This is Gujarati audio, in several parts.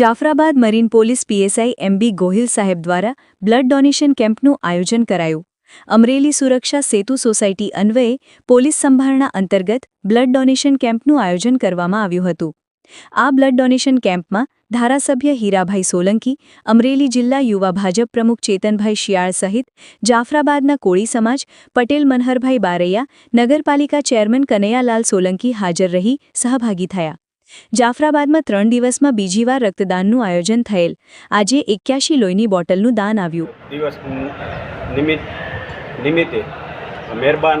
Jafrabad marine police PSI M B Gohil સાહેબ દ્વારા બ્લડ ડોનેશન કેમ્પનું આયોજન કરાયું. અમરેલી સુરક્ષા સેતુ સોસાયટી અન્વયે પોલીસ સંભારણા અંતર્ગત બ્લડ ડોનેશન કેમ્પનું આયોજન કરવામાં આવ્યું હતું. આ બ્લડ ડોનેશન કેમ્પમાં ધારાસભ્ય હીરાભાઈ સોલંકી, અમરેલી જિલ્લા યુવા ભાજપ પ્રમુખ ચેતનભાઈ શિયાળ સહિત જાફરાબાદના કોળી સમાજ, પટેલ મનહરભાઈ બારૈયા, નગરપાલિકા ચેરમેન કનૈયાલાલ સોલંકી હાજર રહી, સહભાગી થયા. જાફરાબાદમાં ત્રણ દિવસમાં બીજી વાર રક્તદાનનું આયોજન થયેલ. આજે એક્યાશી લોહીની બોટલનું દાન આવ્યું. દિવસ નિમિત્ત, નિમિત્તે મહેરબાન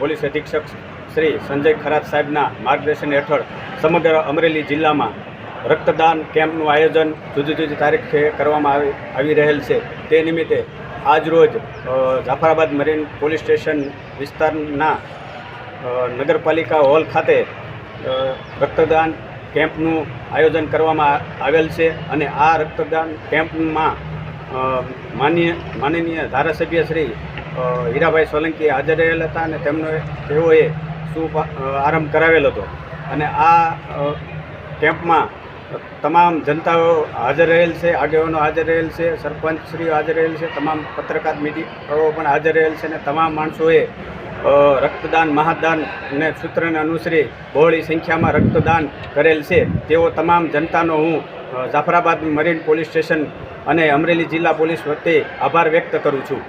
પોલીસ અધિક્ષક શ્રી સંજય ખરાત સાહેબના માર્ગદર્શન હેઠળ સમગ્ર અમરેલી જિલ્લામાં રક્તદાન કેમ્પનું આયોજન જુદી જુદી તારીખે કરવામાં આવી રહેલ છે. તે નિમિત્તે આજરોજ જાફરાબાદ મરીન પોલીસ સ્ટેશન વિસ્તારના નગરપાલિકા હોલ ખાતે રક્તદાન કેમ્પનું આયોજન કરવામાં આવેલ છે અને આ રક્તદાન કેમ્પમાં માનીય, માનનીય ધારાસભ્ય શ્રી હીરાભાઈ સોલંકી હાજર રહેલ હતા અને તેમનો તેઓએ શું આરંભ કરાવેલ હતો. અને આ કેમ્પમાં તમામ જનતાઓ હાજર રહેલ છે, આગેવાનો હાજર રહેલ છે, સરપંચશ્રીઓ હાજર રહેલ છે, તમામ પત્રકાર મીડિયાઓ પણ હાજર રહેલ છે અને તમામ માણસોએ રક્તદાન મહાદાનને સૂત્રને અનુસરી બહોળી સંખ્યામાં રક્તદાન કરેલ છે. તેઓ તમામ જનતાનો હું જાફરાબાદ મરીન પોલીસ સ્ટેશન અને અમરેલી જિલ્લા પોલીસ વતી આભાર વ્યક્ત કરું છું.